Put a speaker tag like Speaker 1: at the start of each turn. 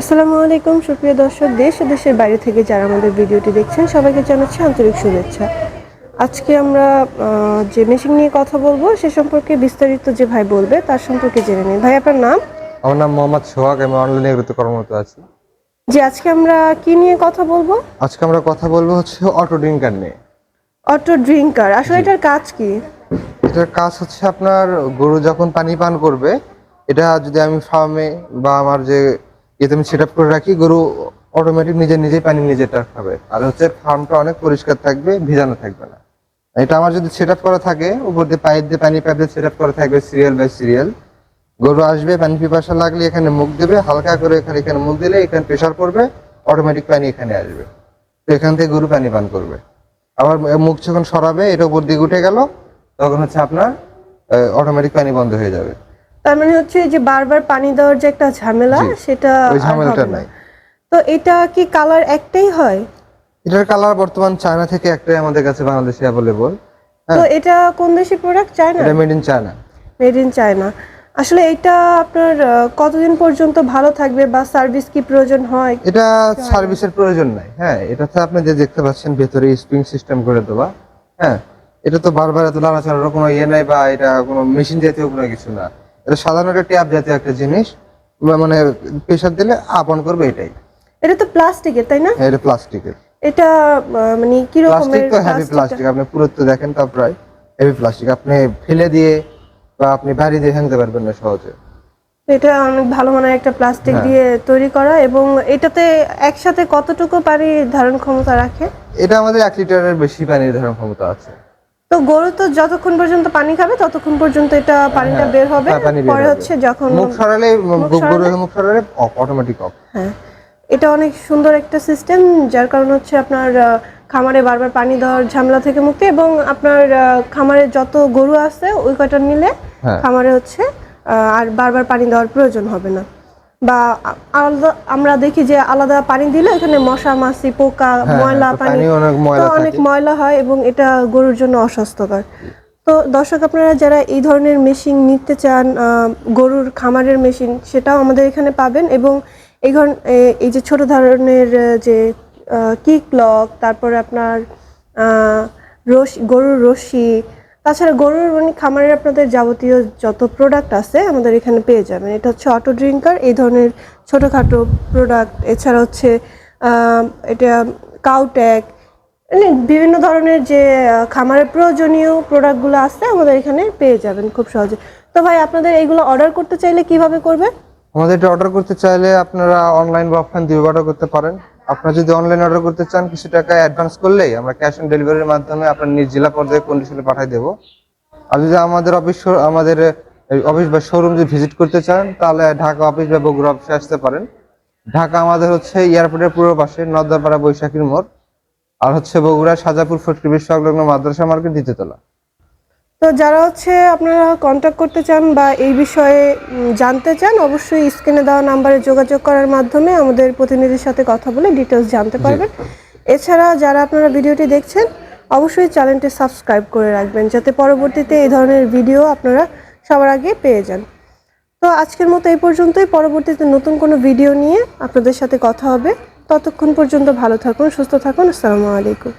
Speaker 1: আসসালামু আলাইকুম সুপ্রিয় দর্শক দেশ ও দেশের বাইরে থেকে যারা আমাদের ভিডিওটি দেখছেন সবাইকে জানাচ্ছি আন্তরিক শুভেচ্ছা। আজকে আমরা যে মেশিন নিয়ে কথা বলব সে সম্পর্কে বিস্তারিত যে ভাই বলবে তার সম্পর্কে জেনে নিই। ভাই আপনার নাম?
Speaker 2: আমার নাম মোহাম্মদ সোহাগ আমি অনলাইনে এগুলোতে কর্মরত আছি।
Speaker 1: যে আজকে আমরা কি নিয়ে কথা বলব?
Speaker 2: আজকে আমরা কথা বলব হচ্ছে অটো ড্রিঙ্কার নিয়ে।
Speaker 1: অটো ড্রিঙ্কার আসলে এটার কাজ কি?
Speaker 2: এটার কাজ হচ্ছে আপনার গরু যখন পানি পান করবে এটা যদি আমি ফার্মে বা আমার যে ইয়েতে আমি সেট করে রাখি, গরু অটোমেটিক নিজে নিজেই পানি নিজেটা খাবে আর হচ্ছে ফার্মটা অনেক পরিষ্কার থাকবে, ভিজানো থাকবে না। এটা আমার যদি সেট করা থাকে, উপর দিয়ে পাইপ দিয়ে পানি পাইপ দিয়ে সেট করা থাকবে সিরিয়াল বাই সিরিয়াল গরু আসবে, পানি পিপাসা লাগলে এখানে মুখ দেবে, হালকা করে এখানে এখানে মুখ দিলে এখানে প্রেশার পড়বে অটোমেটিক পানি এখানে আসবে। তো এখান থেকে গরু পানি পান করবে। আবার মুখ যখন সরাবে এটা উপর দিকে উঠে গেল, তখন হচ্ছে আপনার অটোমেটিক পানি বন্ধ হয়ে যাবে।
Speaker 1: তার মানে হচ্ছে যে বারবার পানি দেওয়ার যে একটা ঝামেলা সেটা
Speaker 2: ঝামেলাটা। নাই।
Speaker 1: তো এটা কি কালার একটাই হয়?
Speaker 2: এটার কালার বর্তমান চায়না থেকে একটাই আমাদের কাছে বাংলাদেশে অ্যাভেলেবল
Speaker 1: তো এটা কোন দেশের প্রোডাক্ট চায় না
Speaker 2: এটা made in China
Speaker 1: made in China আসলে এটা আপনার কতদিন পর্যন্ত ভালো থাকবে বা সার্ভিস কি প্রয়োজন হয়?
Speaker 2: এটা সার্ভিসের প্রয়োজন নাই। হ্যাঁ এটাতে আপনি যে দেখতে পাচ্ছেন ভেতরে স্প্রিং সিস্টেম করে দেওয়া। হ্যাঁ এটা তো বারবার এত নাড়াচাড়ার কোনো ইয়ে নাই বা এটা কোনো মেশিন জাতীয় কোনো কিছু না। এটা সাধারণত ট্যাপ জাতীয় একটা জিনিস মানে প্রেশার দিলে আপন করবে এটাই।
Speaker 1: এটা তো প্লাস্টিকের তাই না?
Speaker 2: এটা প্লাস্টিকের।
Speaker 1: এটা মানে কি
Speaker 2: প্লাস্টিক
Speaker 1: রকমের
Speaker 2: তো হেভি প্লাস্টিক আপনি পুরুত্ব দেখেন তা প্রায় হেভি প্লাস্টিক। আপনি ফেলে দিয়ে বা আপনি বাড়ি দিয়ে ভাঙতে পারবেন না সহজে।
Speaker 1: এটা অনেক ভালো মানের একটা প্লাস্টিক
Speaker 2: হ্যাঁ।
Speaker 1: দিয়ে তৈরি করা এবং এটাতে একসাথে কতটুকু পানি ধারণ ক্ষমতা রাখে?
Speaker 2: এটা আমাদের এক লিটারের বেশি পানির ধারণ ক্ষমতা আছে।
Speaker 1: তো গরু তো যতক্ষণ পর্যন্ত পানি খাবে ততক্ষণ পর্যন্ত এটা পানিটা
Speaker 2: হ্যাঁ,
Speaker 1: বের হবে
Speaker 2: হ্যাঁ,
Speaker 1: পরে হচ্ছে যখন
Speaker 2: মুখ সরালে
Speaker 1: সরালে?
Speaker 2: মুখ সরালে অটোমেটিক অফ
Speaker 1: হ্যাঁ এটা অনেক সুন্দর একটা সিস্টেম যার কারণে হচ্ছে আপনার খামারে বারবার পানি দেওয়ার ঝামেলা থেকে মুক্তি এবং আপনার খামারে যত গরু আছে ওই কটা নিলে
Speaker 2: হ্যাঁ।
Speaker 1: খামারে হচ্ছে আহ, আর বারবার পানি দেওয়ার প্রয়োজন হবে না বা আলাদা আমরা দেখি যে আলাদা পানি দিলে এখানে মশা মাছি পোকা
Speaker 2: হ্যাঁ,
Speaker 1: ময়লা
Speaker 2: তো
Speaker 1: পানি
Speaker 2: অনেক
Speaker 1: তো
Speaker 2: ময়লা
Speaker 1: অনেক ময়লা হয় এবং এটা গরুর জন্য অস্বাস্থ্যকর। তো দর্শক আপনারা যারা এই ধরনের মেশিন নিতে চান গরুর খামারের মেশিন সেটাও আমাদের এখানে পাবেন এবং এই এই যে ছোট ধরনের যে কিক লক তারপরে আপনার রশি গরুর রশি তাছাড়া গরুর মানে খামারের আপনাদের যাবতীয় যত প্রোডাক্ট আছে আমাদের এখানে পেয়ে যাবেন। এটা হচ্ছে অটো ড্রিঙ্কার এই ধরনের ছোটোখাটো প্রোডাক্ট এছাড়া হচ্ছে এটা কাউট্যাক মানে বিভিন্ন ধরনের যে খামারের প্রয়োজনীয় প্রোডাক্টগুলো আছে আমাদের এখানে পেয়ে যাবেন খুব সহজে। তো ভাই, আপনাদের এইগুলো অর্ডার করতে চাইলে কীভাবে করবে
Speaker 2: আমাদের এটা অর্ডার করতে চাইলে আপনারা অনলাইন বা অফলাইন দুই অর্ডার করতে পারেন। আপনারা যদি অনলাইন অর্ডার করতে চান, কিছু টাকা অ্যাডভান্স করলেই আমরা ক্যাশ অন ডেলিভারির মাধ্যমে আপনার নিজ জেলা পর্যায়ে কন্ডিশনে পাঠিয়ে দেবো। আর যদি আমাদের অফিস আমাদের অফিস বা শোরুম যদি ভিজিট করতে চান, তাহলে ঢাকা অফিস বা বগুড়া অফিসে আসতে পারেন। ঢাকা আমাদের হচ্ছে এয়ারপোর্টের পূর্ব পাশে নর্দাপাড়া বৈশাখীর মোড়। আর হচ্ছে বগুড়া সাজাপুর ফটকি সংলগ্ন মাদ্রাসা মার্কেট দ্বিতীয়তলা
Speaker 1: তো যারা হচ্ছে আপনারা কন্ট্যাক্ট করতে চান বা এই বিষয়ে জানতে চান অবশ্যই স্ক্রিনে দেওয়া নাম্বারে যোগাযোগ করার মাধ্যমে আমাদের প্রতিনিধির সাথে কথা বলে ডিটেলস জানতে পারবেন। এছাড়া যারা আপনারা ভিডিওটি দেখছেন অবশ্যই চ্যানেলটি সাবস্ক্রাইব করে রাখবেন যাতে পরবর্তীতে এই ধরনের ভিডিও আপনারা সবার আগে পেয়ে যান। তো আজকের মতো এই পর্যন্তই। পরবর্তীতে নতুন কোনো ভিডিও নিয়ে আপনাদের সাথে কথা হবে। ততক্ষণ পর্যন্ত ভালো থাকুন সুস্থ থাকুন। আসসালামু আলাইকুম।